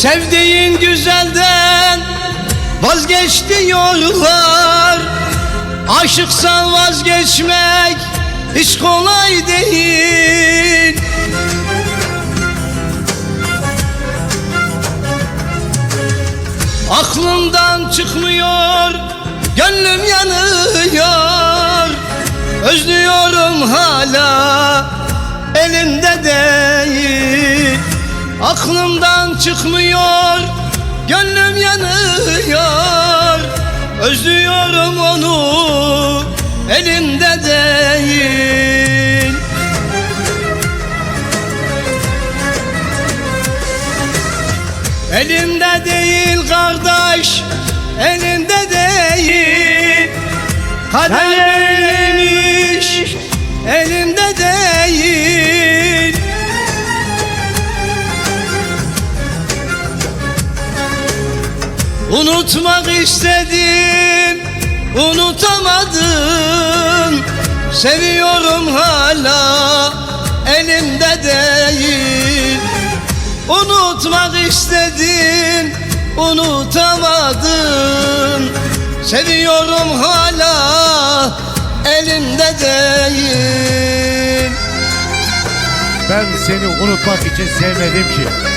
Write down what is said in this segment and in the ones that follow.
Sevdiğin güzelden vazgeç diyorlar Aşıksan vazgeçmek hiç kolay değil. Aklımdan çıkmıyor Gönlüm yanıyor. Özlüyorum hala Aklımdan çıkmıyor Gönlüm yanıyor. Özlüyorum onu Elimde değil. Elinde değil kardeş Elinde değil. Kader Unutmak istedim Unutamadım Seviyorum hala Elimde değil. Unutmak istedim Unutamadım Seviyorum hala Elimde değil. Ben seni unutmak için sevmedim ki.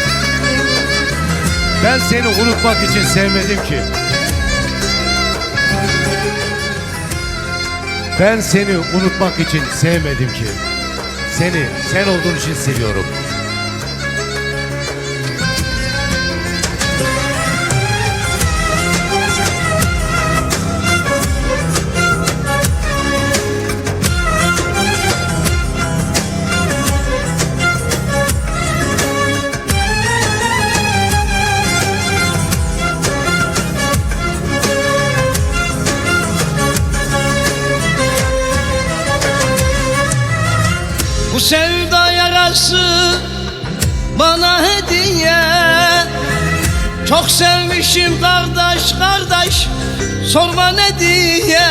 Ben seni unutmak için sevmedim ki. Ben seni unutmak için sevmedim ki. Seni sen olduğun için seviyorum. Bu sevda yarası bana hediye. Çok sevmişim kardeş kardeş sorma ne diye.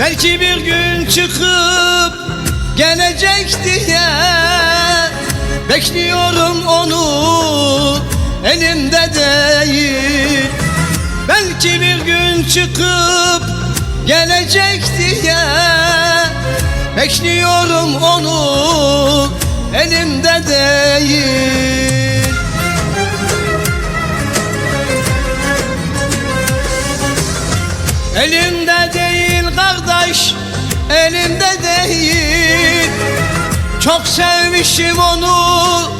Belki bir gün çıkıp gelecek diye Bekliyorum onu. Elimde değil Belki bir gün çıkıp gelecek diye Bekliyorum onu elimde değil. Elimde değil kardeş elimde değil. Çok sevmişim onu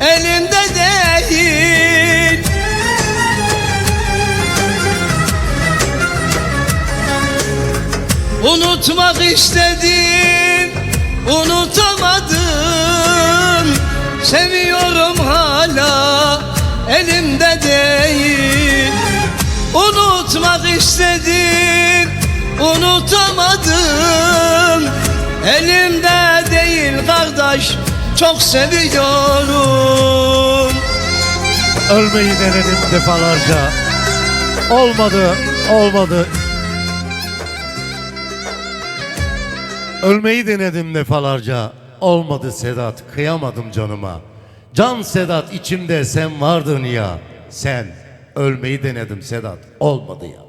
elimde değil Unutmak istedim Unutamadım Seviyorum hala Elimde değil Unutmak istedim Unutamadım Elimde değil kardeş Çok seviyorum Ölmeyi denedim defalarca. Olmadı, olmadı. Ölmeyi denedim defalarca. Olmadı Sedat, kıyamadım canıma. Can Sedat içimde sen vardın ya. Sen ölmeyi denedim Sedat, olmadı ya.